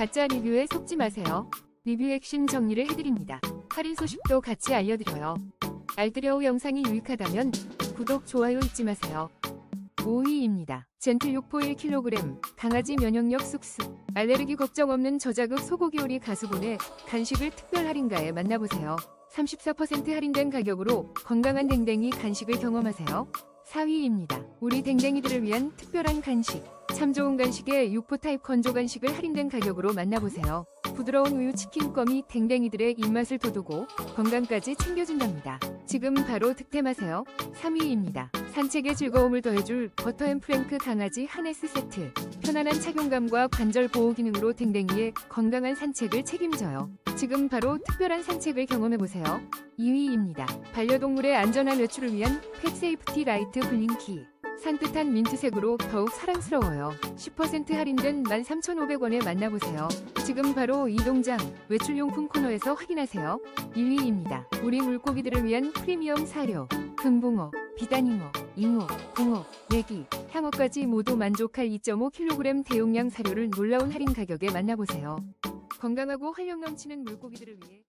가짜 리뷰에 속지 마세요. 리뷰 핵심 정리를 해드립니다. 할인 소식도 같이 알려드려요. 알뜰여우 영상이 유익하다면 구독, 좋아요 잊지 마세요. 5위입니다. 젠틀 6포 1kg, 강아지 면역력 쑥쑥, 알레르기 걱정 없는 저자극 소고기 요리 가수본의 간식을 특별 할인가에 만나보세요. 34% 할인된 가격으로 건강한 댕댕이 간식을 경험하세요. 4위입니다. 우리 댕댕이들을 위한 특별한 간식. 참 좋은 간식에 육포 타입 건조 간식을 할인된 가격으로 만나보세요. 부드러운 우유 치킨 껌이 댕댕이들의 입맛을 돋우고 건강까지 챙겨준답니다. 지금 바로 득템하세요. 3위입니다. 산책의 즐거움을 더해줄 버터앤프랭크 강아지 하네스 세트. 편안한 착용감과 관절 보호 기능으로 댕댕이의 건강한 산책을 책임져요. 지금 바로 특별한 산책을 경험해보세요. 2위입니다. 반려동물의 안전한 외출을 위한 펫세이프티 라이트 블링키. 산뜻한 민트색으로 더욱 사랑스러워요. 10% 할인된 13,500원에 만나보세요. 지금 바로 이동장 외출용품 코너에서 확인하세요. 1위입니다. 우리 물고기들을 위한 프리미엄 사료. 금붕어, 비단잉어, 잉어, 붕어, 메기, 향어까지 모두 만족할 2.5kg 대용량 사료를 놀라운 할인 가격에 만나보세요. 건강하고 활력 넘치는 물고기들을 위해